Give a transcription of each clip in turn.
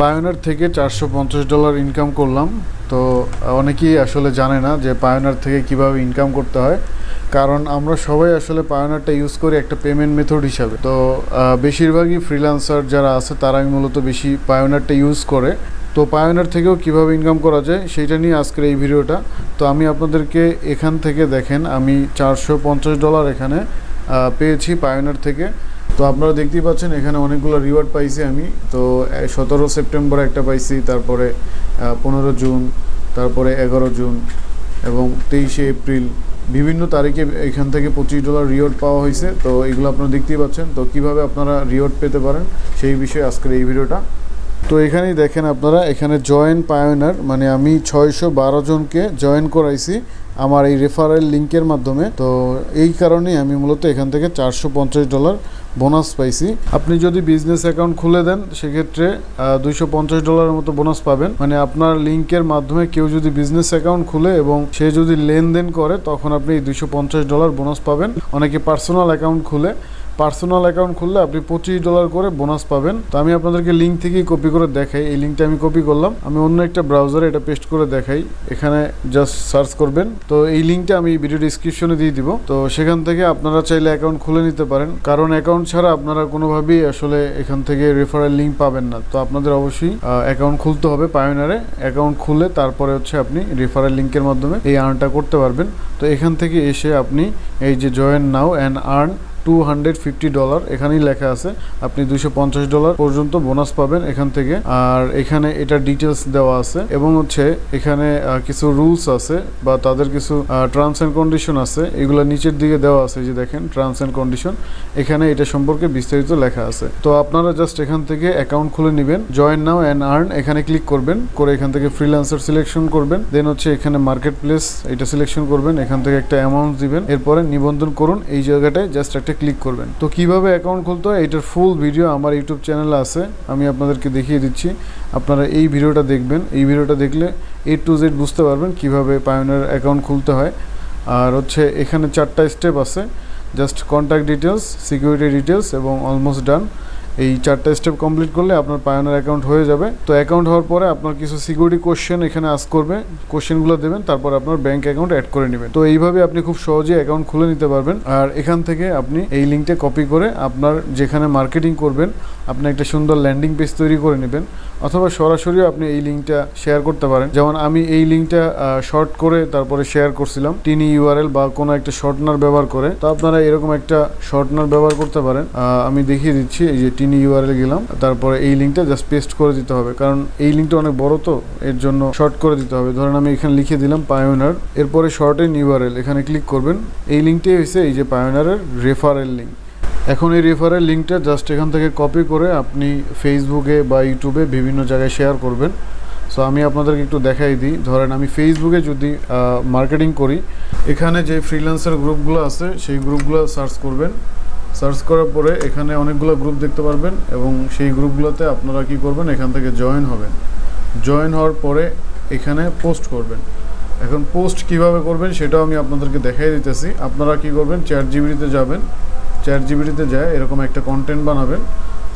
পায়োনার থেকে চারশো পঞ্চাশ ডলার ইনকাম করলাম। তো অনেকেই আসলে জানে না যে পায়োনার থেকে কীভাবে ইনকাম করতে হয়। কারণ আমরা সবাই আসলে পায়োনারটা ইউজ করি একটা পেমেন্ট মেথড হিসাবে। তো বেশিরভাগই ফ্রিল্যান্সার যারা আছে, তারাই মূলত বেশি পায়োনারটা ইউজ করে। তো পায়োনার থেকেও কীভাবে ইনকাম করা যায়, সেইটা নিয়ে আজকের এই ভিডিওটা। তো আমি আপনাদেরকে এখান থেকে দেখেন, আমি চারশো পঞ্চাশ ডলার এখানে পেয়েছি পায়োনার থেকে। তো আপনারা দেখতেই পাচ্ছেন, এখানে অনেকগুলো রিওয়ার্ড পাইছি আমি। তো সতেরো সেপ্টেম্বর একটা পাইছি, তারপরে পনেরো জুন, তারপরে এগারো জুন এবং তেইশে এপ্রিল। বিভিন্ন তারিখে এখান থেকে পঁচিশ ডলার রিওয়ার্ড পাওয়া হয়েছে। তো, এগুলো আপনারা দেখতেই পাচ্ছেন। তো, কীভাবে আপনারা রিওয়ার্ড পেতে পারেন, সেই বিষয়ে আজকের এই ভিডিওটা। তো, এখানেই দেখেন আপনারা, এখানে জয়েন পায়োনার মানে আমি ছয়শো বারো জনকে জয়েন করাইছি আমার এই রেফারেল লিঙ্কের মাধ্যমে। তো, এই কারণেই আমি মূলত এখান থেকে চারশো পঞ্চাশ ডলার বোনাস পাইছি। আপনি যদি বিজনেস অ্যাকাউন্ট খুলে দেন, সেক্ষেত্রে দুইশো পঞ্চাশ ডলারের মতো বোনাস পাবেন। মানে আপনার লিঙ্কের মাধ্যমে কেউ যদি বিজনেস অ্যাকাউন্ট খুলে এবং সে যদি লেনদেন করে, তখন আপনি দুইশো পঞ্চাশ ডলার বোনাস পাবেন। অনেকে পার্সোনাল অ্যাকাউন্ট খুলে। পার্সোনাল অ্যাকাউন্ট খুললে আপনি পঁচিশ ডলার করে বোনাস পাবেন। তো আমি আপনাদেরকে লিঙ্ক থেকেই কপি করে দেখাই। এই লিঙ্কটা আমি কপি করলাম। আমি অন্য একটা ব্রাউজারে এটা পেস্ট করে দেখাই। এখানে জাস্ট সার্চ করবেন। তো এই লিঙ্কটা আমি ভিডিও ডিসক্রিপশনে দিয়ে দিব। তো সেখান থেকে আপনারা চাইলে অ্যাকাউন্ট খুলে নিতে পারেন। কারণ অ্যাকাউন্ট ছাড়া আপনারা কোনোভাবেই আসলে এখান থেকে রেফারেল লিঙ্ক পাবেন না। তো আপনাদের অবশ্যই অ্যাকাউন্ট খুলতে হবে পায়োনারে অ্যাকাউন্ট খুলে তারপরে হচ্ছে আপনি রেফারেল লিঙ্কের মাধ্যমে এই আর্নটা করতে পারবেন। তো এখান থেকে এসে আপনি এই যে join now and earn two hundred fifty dollar এখানেই লেখা আছে। আপনি দুইশো পঞ্চাশ ডলার পর্যন্ত বোনাস পাবেন এখান থেকে। আর এখানে এটা ডিটেলস দেওয়া আছে। এবং হচ্ছে এখানে কিছু রুলস আছে বা তাদের কিছু টার্মস অ্যান্ড কন্ডিশন আছে। এগুলো নিচের দিকে দেওয়া আছে যে দেখেন টার্মস অ্যান্ড কন্ডিশন এখানে এটা সম্পর্কে বিস্তারিত লেখা আছে। তো আপনারা জাস্ট এখান থেকে অ্যাকাউন্ট খুলে নেবেন জয়েন নাও অ্যান্ড আর্ন এখানে ক্লিক করবেন, করে এখান থেকে ফ্রিল্যান্সার সিলেকশন করবেন। দেন হচ্ছে এখানে মার্কেট প্লেস এটা সিলেকশন করবেন, এখান থেকে একটা অ্যামাউন্ট দিবেন। এরপরে নিবন্ধন করুন, এই জায়গাটায় জাস্ট একটা ক্লিক করবেন। তো কীভাবে অ্যাকাউন্ট খুলতে হয়? এটার ফুল ভিডিও আমার ইউটিউব চ্যানেলে আছে। আমি আপনাদেরকে দেখিয়ে দিচ্ছি। আপনারা এই ভিডিওটা দেখবেন। এই ভিডিওটা দেখলে এ টু জেড বুঝতে পারবেন কীভাবে পায়োনিয়ার অ্যাকাউন্ট খুলতে হয়। আর হচ্ছে এখানে চারটা স্টেপ আছে। Just contact details security details এবং অলমোস্ট ডান এই চারটা স্টেপ কমপ্লিট করলে আপনার পায়োনিয়ার অ্যাকাউন্ট হয়ে যাবে। তো অ্যাকাউন্ট হওয়ার পরে আপনার কিছু সিকিউরিটি কোশ্চেন এখানে আস করবে। কোশ্চেনগুলো দেবেন, তারপর আপনার ব্যাংক অ্যাকাউন্ট অ্যাড করে নেবেন। তো এইভাবে আপনি খুব সহজে অ্যাকাউন্ট খুলে নিতে পারবেন। আর এখান থেকে আপনি এই লিঙ্কটা কপি করে আপনার যেখানে মার্কেটিং করবেন, আপনি একটা সুন্দর ল্যান্ডিং পেজ তৈরি করে নেবেন। অথবা সরাসরিও আপনি এই লিঙ্কটা শেয়ার করতে পারেন। যেমন আমি এই লিঙ্কটা শর্ট করে তারপরে শেয়ার করছিলাম। টিনি ইউআরএল বা কোনো একটা শর্টনার ব্যবহার করে। তো আপনারা এরকম একটা শর্টনার ব্যবহার করতে পারেন। আমি দেখিয়ে দিচ্ছি, এই যে টিনি ইউআরএল গেলাম, তারপরে এই লিঙ্কটা জাস্ট পেস্ট করে দিতে হবে। কারণ এই লিঙ্কটা অনেক বড় তো, এর জন্য শর্ট করে দিতে হবে। ধরেন আমি এখানে লিখে দিলাম পায়োনার এরপরে শর্ট এন ইউআরএল এখানে ক্লিক করবেন। এই লিঙ্কটাই হয়েছে এই যে পায়োনারের রেফারেল লিঙ্ক এখন এই রেফারেল লিঙ্কটা জাস্ট এখান থেকে কপি করে আপনি ফেসবুকে বা ইউটিউবে বিভিন্ন জায়গায় শেয়ার করবেন। সো আমি আপনাদেরকে একটু দেখাই দিই। ধরেন আমি ফেসবুকে যদি মার্কেটিং করি, এখানে যে ফ্রিল্যান্সার গ্রুপগুলো আছে, সেই গ্রুপগুলো সার্চ করবেন। সার্চ করার পরে এখানে অনেকগুলো গ্রুপ দেখতে পারবেন এবং সেই গ্রুপগুলোতে আপনারা কি করবেন, এখান থেকে জয়েন হবেন। জয়েন হওয়ার পরে এখানে পোস্ট করবেন। এখন পোস্ট কীভাবে করবেন সেটাও আমি আপনাদেরকে দেখাই দিতেছি। আপনারা কি করবেন চ্যাট জিবিটিতে যাবেন। চ্যাট জিবিটিতে যায় এরকম একটা কন্টেন্ট বানাবেন।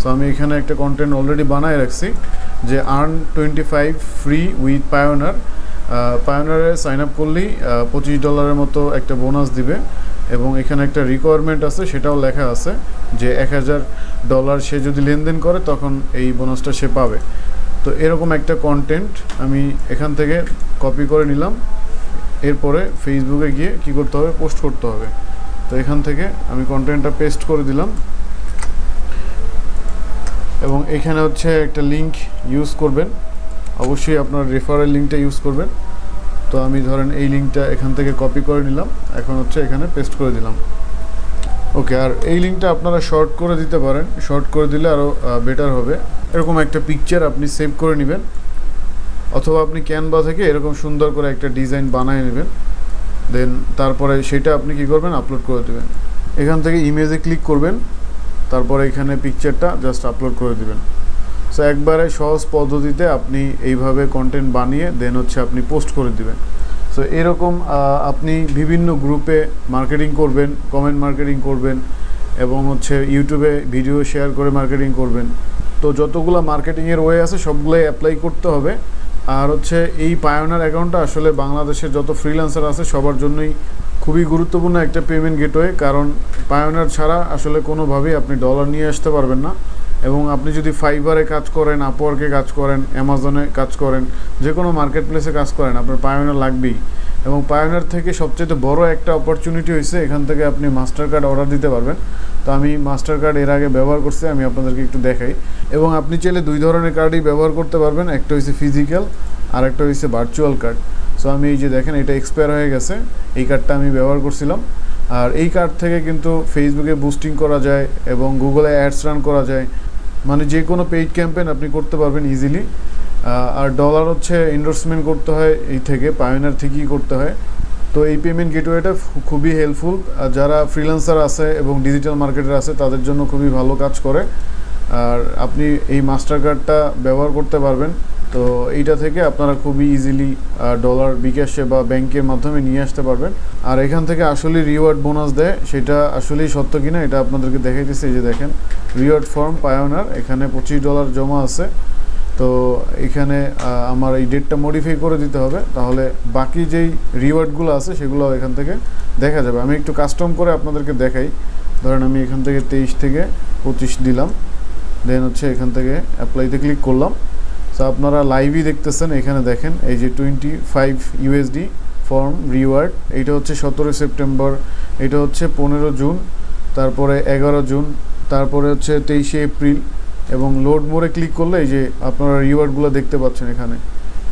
সো আমি এখানে একটা কন্টেন্ট অলরেডি বানায় রাখছি যে earn twenty five free with Payoneer পায়োনারে sign up করলেই পঁচিশ ডলারের মতো একটা বোনাস দিবে। এবং এখানে একটা রিকোয়ারমেন্ট আছে, সেটাও লেখা আছে যে এক হাজার ডলার সে যদি লেনদেন করে, তখন এই বোনাসটা সে পাবে। তো এরকম একটা কন্টেন্ট আমি এখান থেকে কপি করে নিলাম। এরপরে ফেসবুকে গিয়ে কি করতে হবে? পোস্ট করতে হবে। তো এখান থেকে আমি কন্টেন্টটা পেস্ট করে দিলাম। এবং এখানে হচ্ছে একটা লিংক ইউজ করবেন। অবশ্যই আপনার রেফারেল লিঙ্কটা ইউজ করবেন। তো আমি ধরেন এই লিঙ্কটা এখান থেকে কপি করে নিলাম। এখন হচ্ছে এখানে পেস্ট করে দিলাম। ওকে আর এই লিঙ্কটা আপনারা শর্ট করে দিতে পারেন। শর্ট করে দিলে আরও বেটার হবে। এরকম একটা পিকচার আপনি সেভ করে নেবেন। অথবা আপনি ক্যানভা থেকে এরকম সুন্দর করে একটা ডিজাইন বানিয়ে নেবেন। দেন তারপরে সেটা আপনি কি করবেন? আপলোড করে দেবেন। এখান থেকে ইমেজে ক্লিক করবেন। তারপরে এখানে পিকচারটা জাস্ট আপলোড করে দিবেন। সো একবারে সহজ পদ্ধতিতে আপনি এইভাবে কন্টেন্ট বানিয়ে দেন হচ্ছে আপনি পোস্ট করে দিবেন। সো এরকম আপনি বিভিন্ন গ্রুপে মার্কেটিং করবেন কমেন্ট মার্কেটিং করবেন, এবং হচ্ছে ইউটিউবে ভিডিও শেয়ার করে মার্কেটিং করবেন। তো যতগুলো মার্কেটিংয়ের ওয়ে আছে, সবগুলোই অ্যাপ্লাই করতে হবে। আর হচ্ছে এই পায়োনার অ্যাকাউন্টটা আসলে বাংলাদেশের যত ফ্রিল্যান্সার আছে, সবার জন্যই খুবই গুরুত্বপূর্ণ একটা পেমেন্ট গেটওয়ে কারণ পায়োনার ছাড়া আসলে কোনোভাবেই আপনি ডলার নিয়ে আসতে পারবেন না। এবং আপনি যদি ফাইবারে কাজ করেন আপওয়ার্কে কাজ করেন অ্যামাজনে কাজ করেন, যে কোনো মার্কেট প্লেসে কাজ করেন, আপনার পায়োনার লাগবেই। এবং পায়োনার থেকে সবচেয়ে বড় একটা অপরচুনিটি হয়েছে, এখান থেকে আপনি মাস্টার কার্ড অর্ডার দিতে পারবেন। তো আমি মাস্টার কার্ড এর আগে ব্যবহার করছি, আমি আপনাদেরকে একটু দেখাই। এবং আপনি চাইলে দুই ধরনের কার্ডই ব্যবহার করতে পারবেন, একটা হয়েছে ফিজিক্যাল আর একটা হয়েছে ভার্চুয়াল কার্ড সো আমি এই যে দেখেন, এটা এক্সপায়ার হয়ে গেছে, এই কার্ডটা আমি ব্যবহার করছিলাম। আর এই কার্ড থেকে কিন্তু ফেসবুকে বুস্টিং করা যায়, এবং গুগলে অ্যাডস রান করা যায় মানে যে কোনো পেইড ক্যাম্পেন আপনি করতে পারবেন ইজিলি আর ডলার হচ্ছে এন্ডোর্সমেন্ট করতে হয় এই থেকে পায়নার থেকেই করতে হয়। তো এই পেমেন্ট গেটওয়েটা খুবই হেল্পফুল আর যারা ফ্রিল্যান্সার আছে এবং ডিজিটাল মার্কেটের আছে, তাদের জন্য খুবই ভালো কাজ করে। আর আপনি এই মাস্টার কার্ডটা ব্যবহার করতে পারবেন। তো এইটা থেকে আপনারা খুবই ইজিলি ডলার বিকাশে বা ব্যাংকের মাধ্যমে নিয়ে আসতে পারবেন। আর এখান থেকে আসলে রিওয়ার্ড বোনাস দেয়, সেটা আসলেই সত্য কিনা এটা আপনাদেরকে দেখাইতেছি, এই যে দেখেন রিওয়ার্ড ফর্ম পায়োনার এখানে পঁচিশ ডলার জমা আছে। তো এখানে আমার এই ডেটটা মডিফাই করে দিতে হবে, তাহলে বাকি যেই রিওয়ার্ডগুলো আছে সেগুলো এখান থেকে দেখা যাবে। আমি একটু কাস্টম করে আপনাদেরকে দেখাই। ধরেন আমি এখান থেকে তেইশ থেকে পঁচিশ দিলাম দেন হচ্ছে এখান থেকে অ্যাপ্লাইতে ক্লিক করলাম। সো আপনারা লাইভই দেখতেছেন, এখানে দেখেন, এই যে twenty five USD form reward এইটা হচ্ছে সতেরো সেপ্টেম্বর, এটা হচ্ছে পনেরো জুন, তারপরে এগারো জুন, তারপরে হচ্ছে তেইশে এপ্রিল, এবং লোড মোড়ে ক্লিক করলে এই যে আপনারা রিওয়ার্ডগুলো দেখতে পাচ্ছেন এখানে।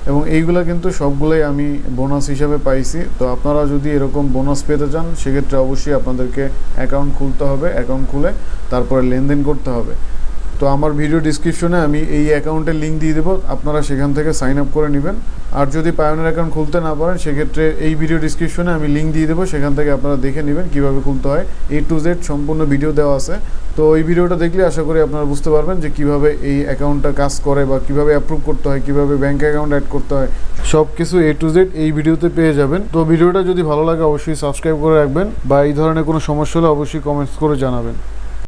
এবং এইগুলো কিন্তু সবগুলোই আমি বোনাস হিসাবে পাইছি, তো আপনারা যদি এরকম বোনাস পেতে চান, সেক্ষেত্রে অবশ্যই আপনাদেরকে অ্যাকাউন্ট খুলতে হবে অ্যাকাউন্ট খুলে তারপরে লেনদেন করতে হবে। তো আমার ভিডিও ডিসক্রিপশনে আমি এই অ্যাকাউন্টের লিঙ্ক দিয়ে দেবো। আপনারা সেখান থেকে সাইন আপ করে নেবেন। আর যদি পায়োনিয়ার অ্যাকাউন্ট খুলতে না পারেন, সেক্ষেত্রে এই ভিডিও ডিসক্রিপশনে আমি লিঙ্ক দিয়ে দেবো। সেখান থেকে আপনারা দেখে নেবেন কীভাবে খুলতে হয়। এ টু জেড সম্পূর্ণ ভিডিও দেওয়া আছে। তো এই ভিডিওটা দেখলে আশা করি আপনারা বুঝতে পারবেন যে কীভাবে এই অ্যাকাউন্টটা কাজ করে বা কীভাবে অ্যাপ্রুভ করতে হয়, কীভাবে ব্যাঙ্ক অ্যাকাউন্ট অ্যাড করতে হয়। সব কিছু এ টু জেড এই ভিডিওতে পেয়ে যাবেন। তো ভিডিওটা যদি ভালো লাগে, অবশ্যই সাবস্ক্রাইব করে রাখবেন বা এই ধরনের কোনো সমস্যা হলে অবশ্যই কমেন্টস করে জানাবেন।